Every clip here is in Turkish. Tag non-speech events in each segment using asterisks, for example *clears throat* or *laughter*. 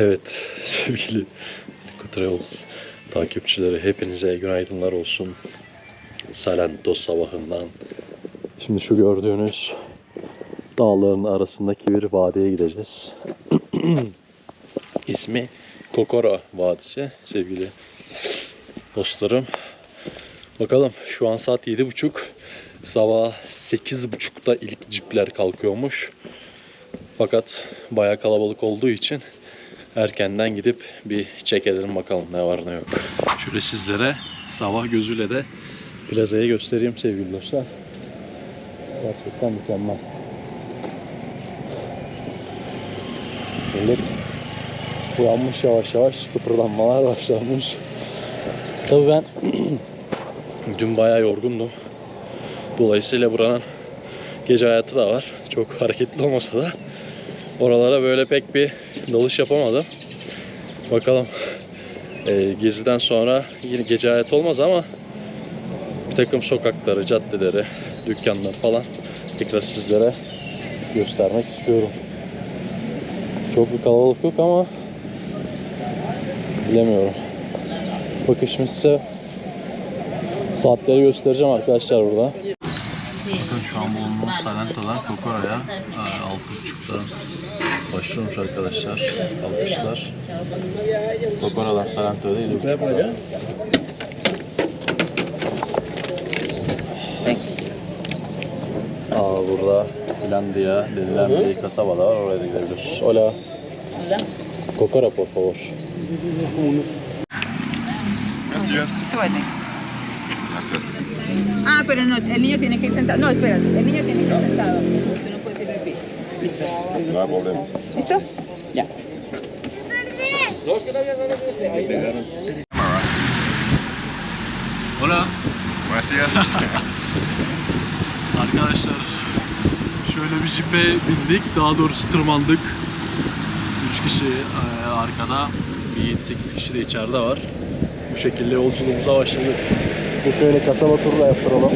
Evet *laughs* sevgili Travel takipçileri hepinize günaydınlar olsun. Salento sabahından. Şimdi şu gördüğünüz dağların arasındaki bir vadiye gideceğiz. *clears throat* İsmi Kokora Vadisi sevgili dostlarım. Bakalım şu an saat 7.30. Sabah 8.30'da ilk cipler kalkıyormuş. Fakat bayağı kalabalık olduğu için erkenden gidip bir check edelim bakalım ne var ne yok. Şöyle sizlere sabah gözüyle de plazayı göstereyim sevgili dostlar. Gerçekten mükemmel. Millet uyanmış yavaş yavaş kıpırdanmalar başlamış. Tabii ben *clears throat* dün bayağı yorgundum. Dolayısıyla buranın gece hayatı da var. Çok hareketli olmasa da oralara böyle pek bir dalış yapamadım. Bakalım e, geziden sonra yine gece hayat olmaz ama bir takım sokakları, caddeleri, dükkanlar falan tekrar sizlere göstermek istiyorum. Çok bir kalabalık yok ama bilemiyorum. Bakın şimdi saatleri göstereceğim arkadaşlar burada. Bakın şu an bulunduğumuz Salenta'dan Kokora'ya 6.30'da başlıyormuş arkadaşlar. Alkışlar. Kokora'dan Salenta'ya da 7.30'da. Aa burada Finlandiya denilen bir kasaba da var. Oraya da gidebiliriz. Hola. Kokora por favor. Gracias. Suerte. Gracias. Ah, pero no, el niño tiene que ir sentado. No, espérate, el niño tiene que ir sentado. No. Listo. No hay problema. ¿Listo? Ya. Hola. Gracias. *laughs* Arkadaşlar şöyle bir jipe bindik. Daha doğrusu tırmandık. 3 kişi e, arkada. Bir 7-8 kişi de içeride var. Bu şekilde yolculuğumuza başladık. Size şöyle kasaba turu da yaptıralım.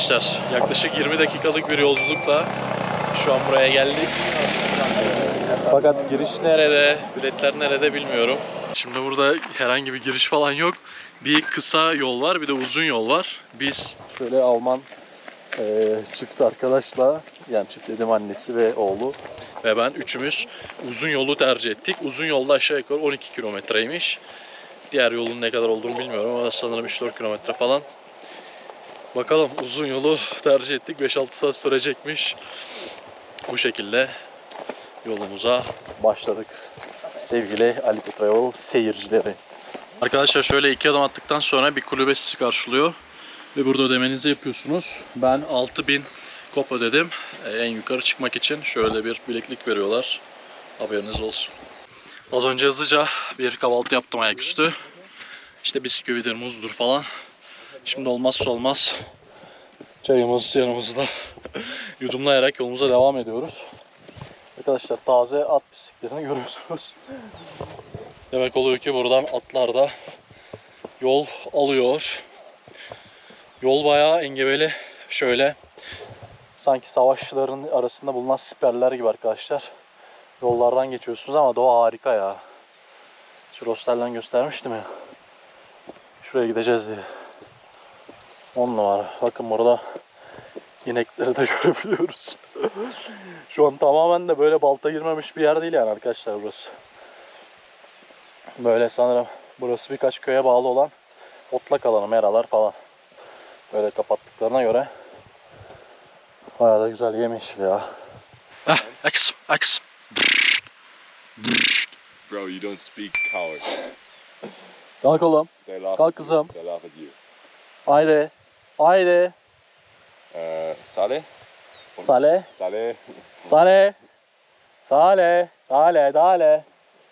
Arkadaşlar yaklaşık 20 dakikalık bir yolculukla şu an buraya geldik. Fakat giriş nerede, biletler nerede bilmiyorum. Şimdi burada herhangi bir giriş falan yok. Bir kısa yol var bir de uzun yol var. Biz şöyle Alman e, çift arkadaşla yani çift dedim annesi ve oğlu ve ben üçümüz uzun yolu tercih ettik. Uzun yolda aşağı yukarı 12 kilometreymiş. Diğer yolun ne kadar olduğunu bilmiyorum ama sanırım 3-4 kilometre falan. Bakalım uzun yolu tercih ettik. 5-6 saat sürecekmiş. Bu şekilde yolumuza başladık. Sevgili Ali Petrayol seyircileri. Arkadaşlar şöyle iki adım attıktan sonra bir kulübe sizi karşılıyor. Ve burada ödemenizi yapıyorsunuz. Ben 6000 kop ödedim. Ee, En yukarı çıkmak için şöyle bir bileklik veriyorlar. Haberiniz olsun. Az önce hızlıca bir kahvaltı yaptım ayaküstü. İşte bisküvidir, muzdur falan. Şimdi olmazsa olmaz çayımız yanımızda *laughs* yudumlayarak yolumuza devam ediyoruz. Arkadaşlar taze at pisliklerini görüyorsunuz. Demek oluyor ki buradan atlar da yol alıyor. Yol bayağı engebeli. Şöyle sanki savaşçıların arasında bulunan siperler gibi arkadaşlar. Yollardan geçiyorsunuz ama doğa harika ya. Şu göstermiştim ya. Şuraya gideceğiz diye. 10 numara. Bakın burada inekleri de *laughs* görebiliyoruz. Şu an tamamen de böyle balta girmemiş bir yer değil yani arkadaşlar burası. Böyle sanırım burası birkaç köye bağlı olan otlak alanı, meralar falan. Böyle kapattıklarına göre bayağı da güzel yemiş ya. Ah, aks, aks. Bro, you don't speak coward. Kalk oğlum. Kalk kızım. You. They laugh at you. Haydi. Haydi. Uh, Sale? Sale. Sale. Sale. Sale. Dale, dale.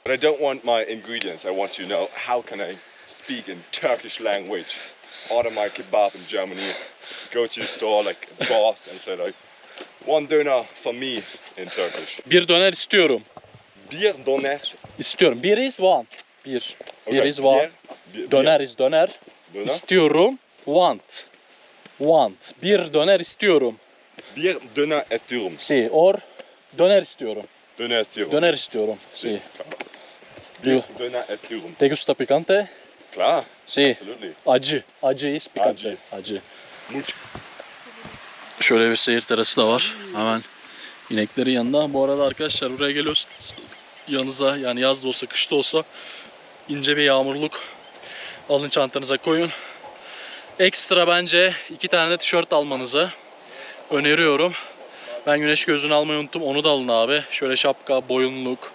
But I don't want my ingredients. I want you to know how can I speak in Turkish language. Order my kebab in Germany. Go to the store like a boss and say like, one döner for me in Turkish. Bir döner istiyorum. Bir döner. İstiyorum. Bir is one. Bir. Bir Okay, is one. bir- Döner is döner. Döner. İstiyorum. Want. Want. Bir döner istiyorum. Bir döner istiyorum. Si. Or. Döner istiyorum. Döner istiyorum. Döner istiyorum. Si. Bir döner istiyorum. Te gusta picante? Klar. Si. Absolutely. Acı. Acı is picante. Acı. Acı. Much. Şöyle bir seyir terası da var. Hemen ineklerin yanında. Bu arada arkadaşlar buraya geliyorsanız yanınıza yani yaz da olsa kış da olsa ince bir yağmurluk alın çantanıza koyun. Ekstra bence iki tane de tişört almanızı öneriyorum. Ben güneş gözlüğünü almayı unuttum. Onu da alın abi. Şöyle şapka, boyunluk,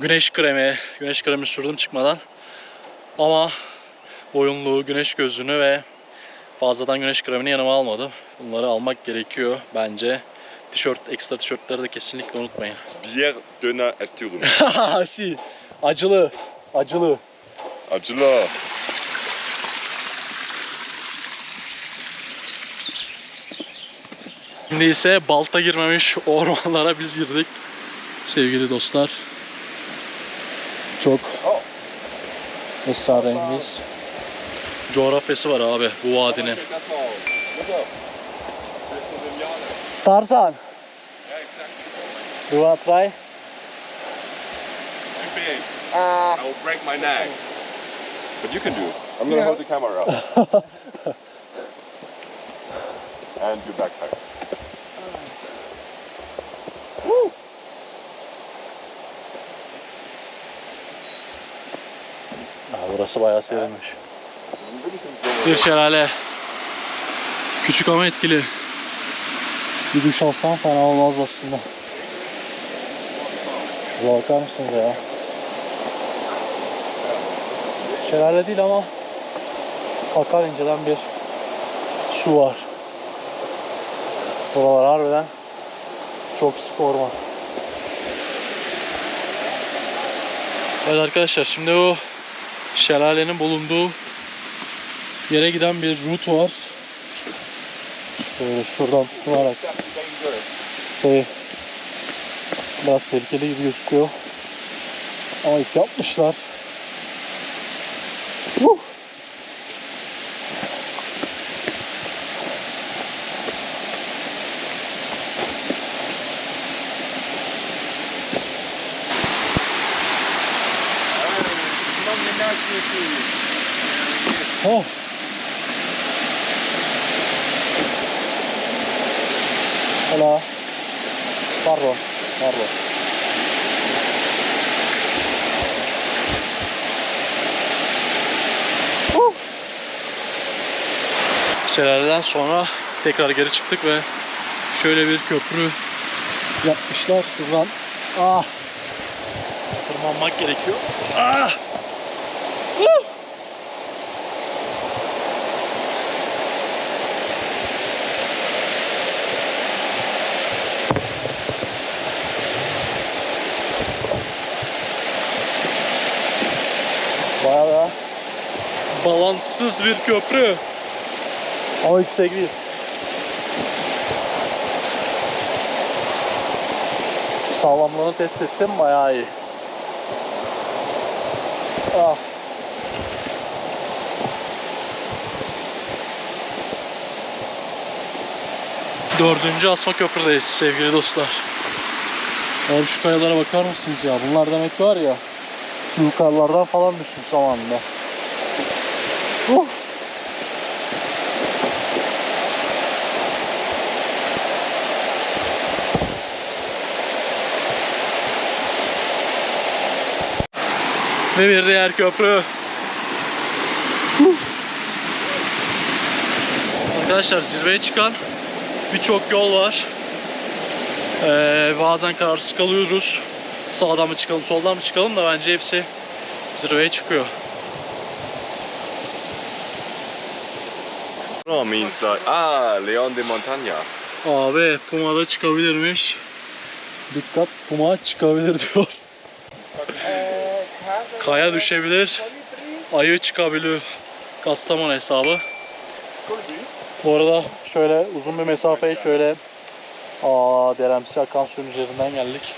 güneş kremi. Güneş kremi sürdüm çıkmadan. Ama boyunluğu, güneş gözlüğünü ve fazladan güneş kremini yanıma almadım. Bunları almak gerekiyor bence. Tişört, ekstra tişörtleri de kesinlikle unutmayın. Bir döner istiyorum. si. Acılı. Acılı. Acılı. Şimdi ise balta girmemiş ormanlara biz girdik. Sevgili dostlar. Çok esrarengiz. Coğrafyası var abi bu vadinin. Tarzan. Yeah. You wanna try? Too big. I will break my neck. But you can do it. I'm gonna hold the camera up. *laughs* and your backpack. Aa, burası bayağı serinmiş. Bir şelale. Küçük ama etkili. Bir duş alsam fena olmaz aslında. Şuraya bakar mısınız ya? Şelale değil ama akar inceden bir su var. Buralar harbiden çok sık orman. Evet arkadaşlar şimdi o şelalenin bulunduğu yere giden bir rut var. Şöyle şuradan tutunarak şey biraz tehlikeli gibi gözüküyor. Ama yapmışlar. Huh! Oh. Hola. Pardon. Pardon. Huh. Şelaleden sonra tekrar geri çıktık ve şöyle bir köprü yapmışlar şuradan. Ah. Tırmanmak gerekiyor. Ah. Bayağı da balanssız bir köprü. Ama yüksek değil. Sağlamlığını test ettim bayağı iyi. Ah. Dördüncü asma köprüdeyiz sevgili dostlar. Abi şu kayalara bakar mısınız ya? Bunlar demek var ya şu yukarılardan falan düşmüş zamanında. Uh. Ve bir diğer köprü. Uh. Arkadaşlar zirveye çıkan birçok yol var. Ee, bazen kararsız kalıyoruz. Sağdan mı çıkalım, soldan mı çıkalım da bence hepsi zirveye çıkıyor. No means like ah Leon de Montaña. Abi Puma da çıkabilirmiş. Dikkat Puma çıkabilir *laughs* diyor. Kaya düşebilir. Ayı çıkabiliyor. Kastamonu hesabı. Bu arada şöyle uzun bir mesafeyi şöyle aa Deremsi akan suyun üzerinden geldik.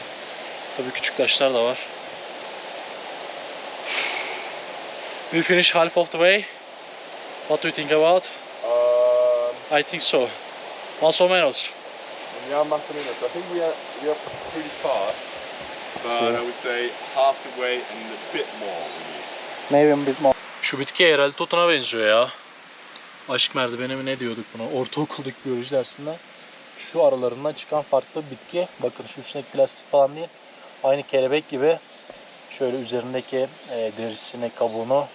Tabii küçük taşlar da var. We finish half of the way. What do you think about? Um, I think so. Más o menos. yeah, más o menos. I think we are we are pretty fast, but So- I would say half the way and a bit more. Maybe a bit more. Şu bitki herhalde tutuna benziyor ya. Aşk merdiveni mi ne diyorduk buna? Ortaokuldaki biyoloji dersinde. Şu aralarından çıkan farklı bitki. Bakın şu üstündeki plastik falan değil. Aynı kelebek gibi. Şöyle üzerindeki e, derisini, kabuğunu.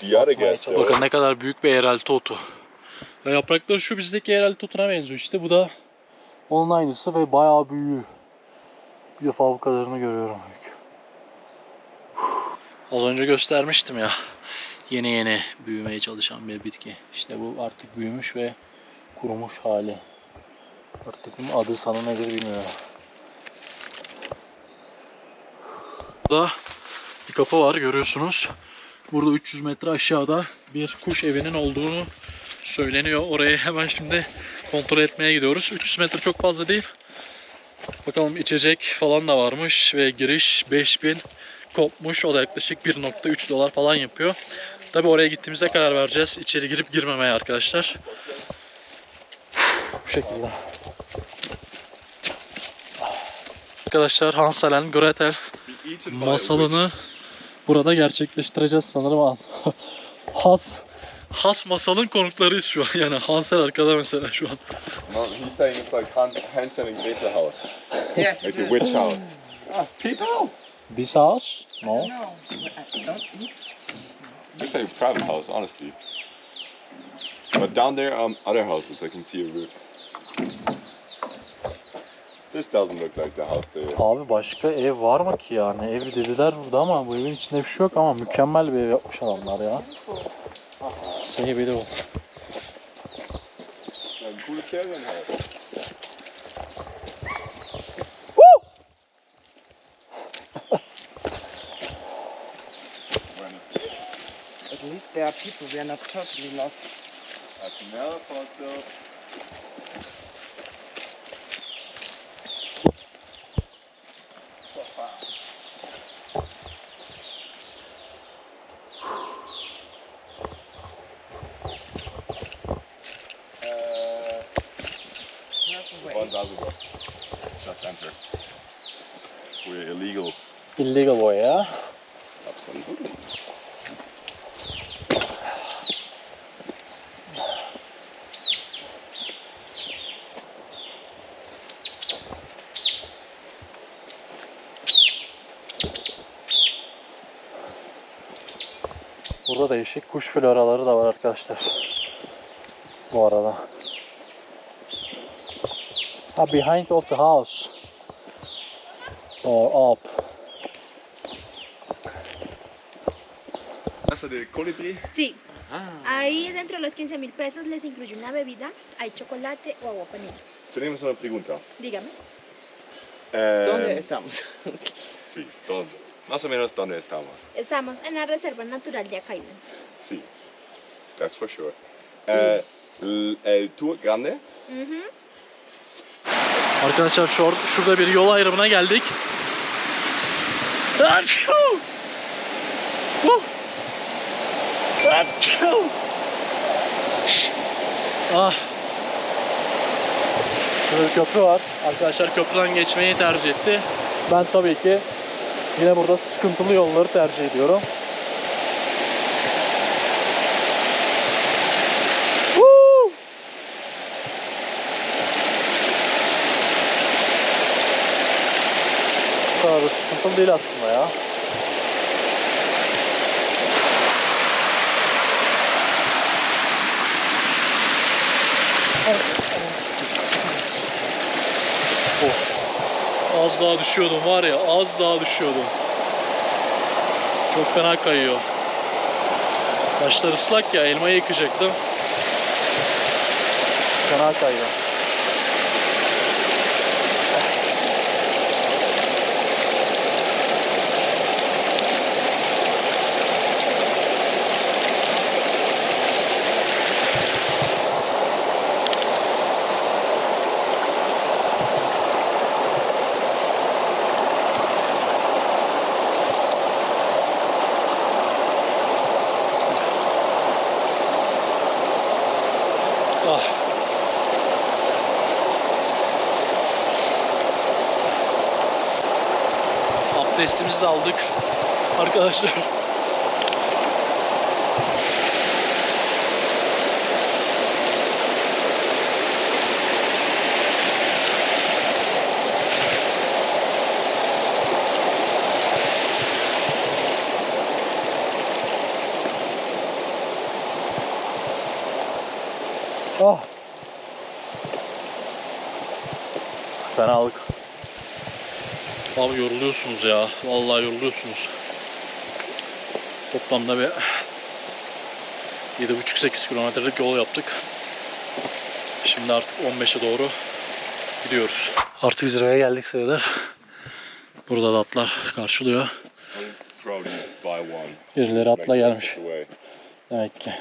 Diadagus. though. Bakın ne kadar büyük bir erelti otu. Ve yaprakları şu bizdeki erelti otuna benziyor işte. Bu da onun aynısı ve bayağı büyüğü. Bir defa bu kadarını görüyorum büyük. Az önce göstermiştim ya. Yeni yeni büyümeye çalışan bir bitki. İşte bu artık büyümüş ve kurumuş hali. Artık bunun adı sana nedir bilmiyorum. Burada bir kapı var görüyorsunuz. Burada 300 metre aşağıda bir kuş evinin olduğunu söyleniyor. Oraya hemen şimdi kontrol etmeye gidiyoruz. 300 metre çok fazla değil. Bakalım içecek falan da varmış ve giriş 5000 kopmuş. O da yaklaşık 1.3 dolar falan yapıyor. Tabi oraya gittiğimizde karar vereceğiz. İçeri girip girmemeye arkadaşlar. Bu şekilde. Arkadaşlar Hansel Gretel a masalını burada gerçekleştireceğiz sanırım. Has *laughs* Has masalın konuklarıyız şu an. Yani Hansel arkada mesela şu an. No, he's saying it's like Han- Hansel and Gretel house, Yes. like the witch house. Ah, people. This house? No. No. Don't. Oops. It's like a private house, honestly. But down there, um, other houses, I can see a roof. This doesn't look like the house they. Abi başka ev var mı ki yani? Ev dediler burada ama bu evin içinde bir şey yok ama mükemmel bir ev yapmış adamlar ya. Say beautiful. Ein cooles Ferienhaus. At least there are people. We are not totally lost. I've never thought so. Burada değişik kuş floraları da var arkadaşlar. Bu arada. Ha behind of the house. Or up. Casa de colibrí. Sí. Ahí dentro de los 15 mil pesos les incluye una bebida, hay chocolate o agua panela. Tenemos una pregunta. Dígame. Eh, ¿Dónde estamos? Sí, ¿dónde? Más o menos dónde estamos. Estamos en la Reserva Natural de Acaimen. Sí, that's for sure. Eh, l- el tour grande. Ujú. Arkadaşlar şu, şurada bir yol ayrımına geldik. Achoo! Huh! Achoo! Ah. Şurada bir köprü var. Arkadaşlar köprüden geçmeyi tercih etti. Ben tabii ki yine burada sıkıntılı yolları tercih ediyorum. Bu kadar da sıkıntılı değil aslında ya. Oh. Az daha düşüyordum var ya az daha düşüyordum. Çok fena kayıyor. Taşlar ıslak ya elmayı yıkacaktım. Fena kayıyor. Ah. Abdestimizi de aldık. Arkadaşlar. Ah. Fenalık. Abi yoruluyorsunuz ya. Vallahi yoruluyorsunuz. Toplamda bir 7,5-8 kilometrelik yol yaptık. Şimdi artık 15'e doğru gidiyoruz. Artık zirveye geldik sayılır. Burada da atlar karşılıyor. Birileri atla gelmiş. Demek ki.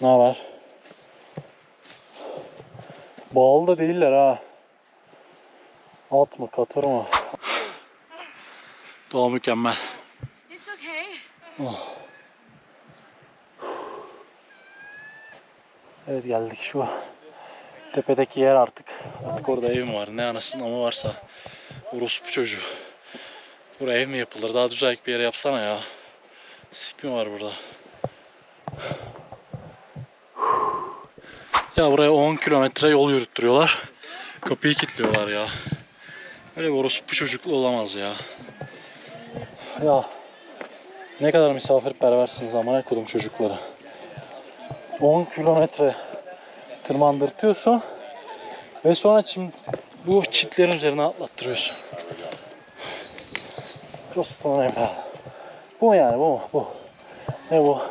Ne var? Bağlı da değiller ha. At mı katır mı? Doğa mükemmel. It's okay. Evet geldik şu tepedeki yer artık. Artık orada ev mi var? Ne anasının ama varsa. Orospu çocuğu. Buraya ev mi yapılır? Daha güzel bir yere yapsana ya. Sik mi var burada? Ya buraya 10 kilometre yol yürüttürüyorlar. Kapıyı kilitliyorlar ya. Öyle bir orospu çocuklu olamaz ya. Ya ne kadar misafirperversiniz amına kodum çocukları. 10 kilometre tırmandırtıyorsun ve sonra çim, bu çitlerin üzerine atlattırıyorsun. Ne be? Bu mu yani bu mu? Bu. Ne bu?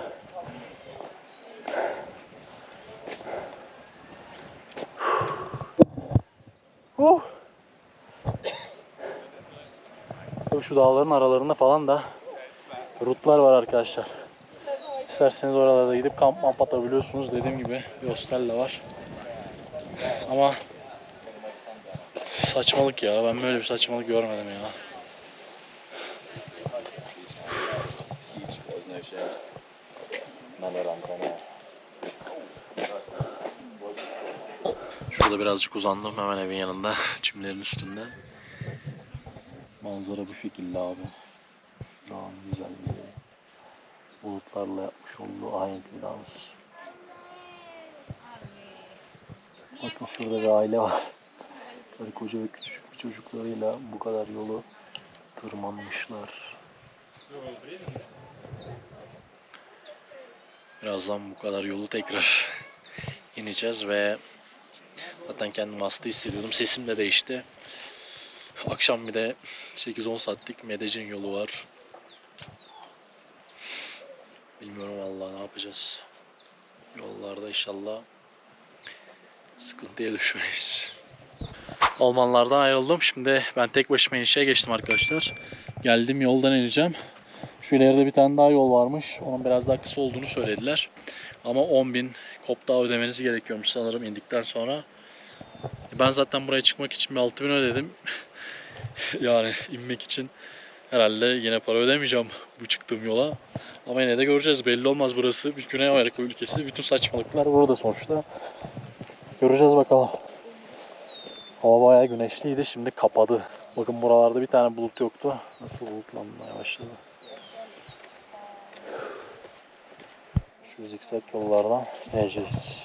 Tabii şu dağların aralarında falan da rutlar var arkadaşlar. İsterseniz oralarda gidip kamp mamp atabiliyorsunuz. Dediğim gibi bir hostel de var. Ama saçmalık ya. Ben böyle bir saçmalık görmedim ya. Şurada birazcık uzandım hemen evin yanında. Çimlerin üstünde. Manzara bu şekilde abi. Dağın güzelliği. Bulutlarla yapmış olduğu ahenkli dans. Bakın şurada bir aile var. *laughs* Karı koca ve küçücük bir çocuklarıyla bu kadar yolu tırmanmışlar. Birazdan bu kadar yolu tekrar *laughs* ineceğiz ve zaten kendimi hasta hissediyordum. Sesim de değişti. Akşam bir de 8-10 saatlik Medellin yolu var. Bilmiyorum vallahi ne yapacağız. Yollarda inşallah sıkıntıya düşmeyiz. Almanlardan ayrıldım. Şimdi ben tek başıma inişe geçtim arkadaşlar. Geldim yoldan ineceğim. Şu ileride bir tane daha yol varmış. Onun biraz daha kısa olduğunu söylediler. Ama 10.000 kop daha ödemeniz gerekiyormuş sanırım indikten sonra. Ben zaten buraya çıkmak için bir 6000 ödedim. *laughs* yani inmek için herhalde yine para ödemeyeceğim bu çıktığım yola. Ama yine de göreceğiz. Belli olmaz burası. Bir Güney Amerika ülkesi. Bütün saçmalıklar burada sonuçta. Göreceğiz bakalım. Hava bayağı güneşliydi. Şimdi kapadı. Bakın buralarda bir tane bulut yoktu. Nasıl bulutlanmaya başladı. Şu zikzak yollardan ineceğiz.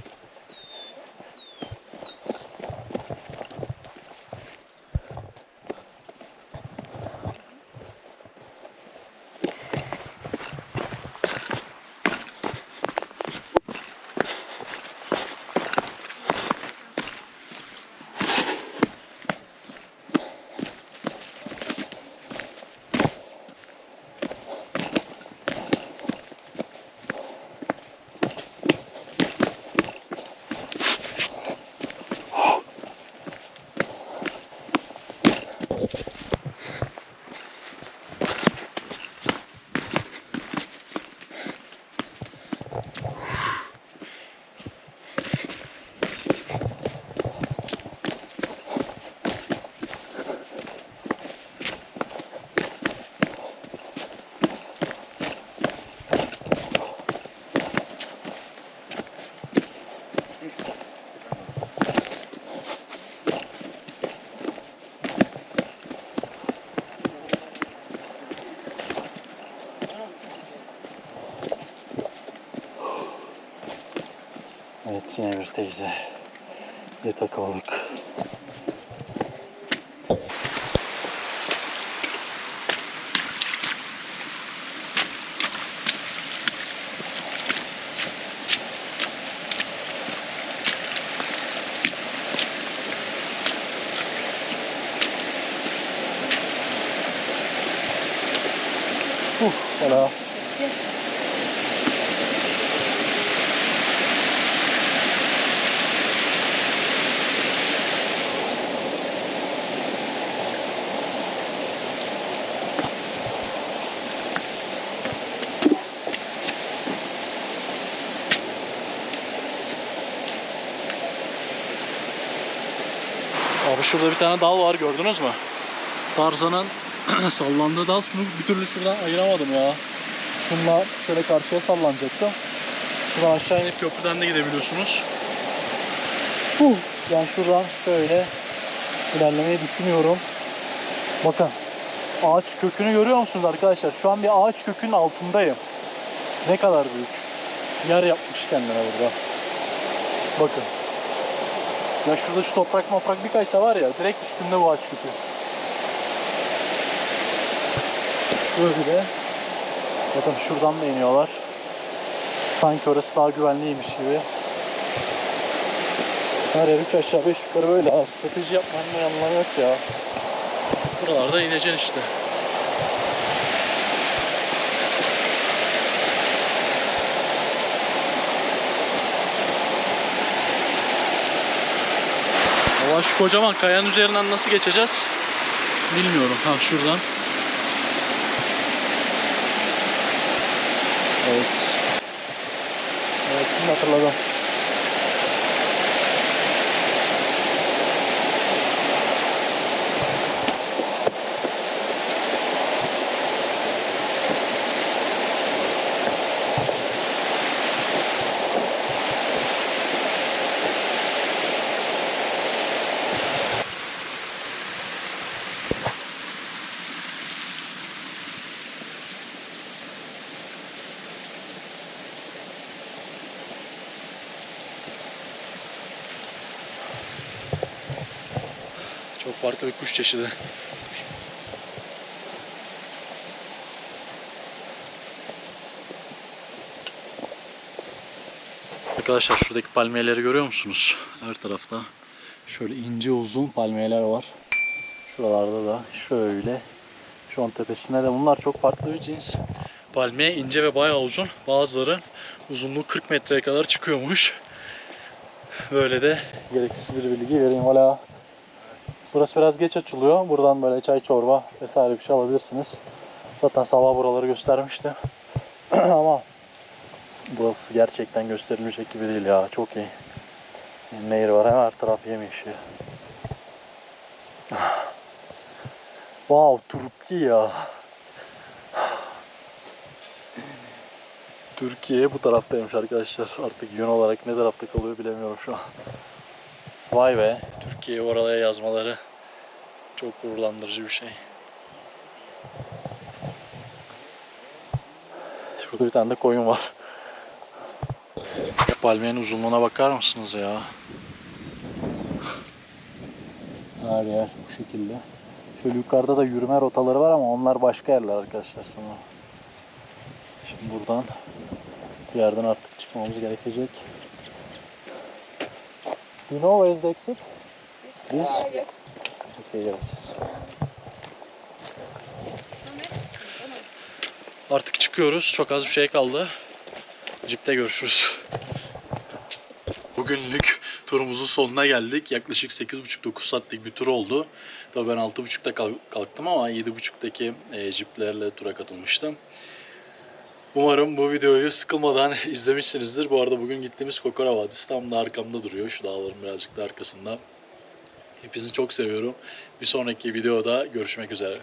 Evet yine bir teyze. Yatak aldık. Uh, hola. Abi şurada bir tane dal var gördünüz mü? Tarzan'ın *clears throat* sallandığı dal şunu bir türlü şuradan ayıramadım ya. Şunla şöyle karşıya sallanacaktı. Şuradan aşağı inip köprüden de gidebiliyorsunuz. Huh, ben şuradan şöyle ilerlemeyi düşünüyorum. Bakın ağaç kökünü görüyor musunuz arkadaşlar? Şu an bir ağaç kökünün altındayım. Ne kadar büyük. Yer yapmış kendine burada. Bakın. Ya şurada şu toprak moprak bir kaysa var ya direkt üstünde bu ağaç kökü. Böyle. Bakın şuradan da iniyorlar. Sanki orası daha güvenliymiş gibi. Her yer üç aşağı beş yukarı böyle. Ha, strateji yapmanın bir anlamı yok ya. Buralarda ineceksin işte. Valla şu kocaman kayanın üzerinden nasıl geçeceğiz? Bilmiyorum. Ha şuradan. Evet. Evet hatırladım. Farklı bir kuş çeşidi. Arkadaşlar şuradaki palmiyeleri görüyor musunuz? Her tarafta şöyle ince uzun palmiyeler var. Şuralarda da şöyle şu an tepesinde de bunlar çok farklı bir cins. Palmiye ince ve bayağı uzun. Bazıları uzunluğu 40 metreye kadar çıkıyormuş. Böyle de gereksiz bir bilgi vereyim. Hala burası biraz geç açılıyor. Buradan böyle çay çorba vesaire bir şey alabilirsiniz. Zaten sabah buraları göstermiştim. *clears throat* Ama burası gerçekten gösterilmeyecek gibi değil ya. Çok iyi. Nehir var. Hemen her taraf yemiş ya. Wow, Türkiye ya. *sighs* Türkiye bu taraftaymış arkadaşlar. Artık yön olarak ne tarafta kalıyor bilemiyorum şu an. Vay be. Türkiye oraya yazmaları çok gururlandırıcı bir şey. Şurada bir tane de koyun var. Palmiyenin uzunluğuna bakar mısınız ya? Her yer bu şekilde. Şöyle yukarıda da yürüme rotaları var ama onlar başka yerler arkadaşlar sanırım. Şimdi buradan bir yerden artık çıkmamız gerekecek. Do you know where is the exit? This? Okay, yes. Artık çıkıyoruz. Çok az bir şey kaldı. Cipte görüşürüz. Bugünlük turumuzun sonuna geldik. Yaklaşık 8,5-9 saatlik bir tur oldu. Tabii ben 6.30'da kalk- kalktım ama 7.30'daki e, jiplerle tura katılmıştım. Umarım bu videoyu sıkılmadan *laughs* izlemişsinizdir. Bu arada bugün gittiğimiz Kokora Vadisi tam da arkamda duruyor. Şu dağların birazcık da arkasında. Hepinizi çok seviyorum. Bir sonraki videoda görüşmek üzere.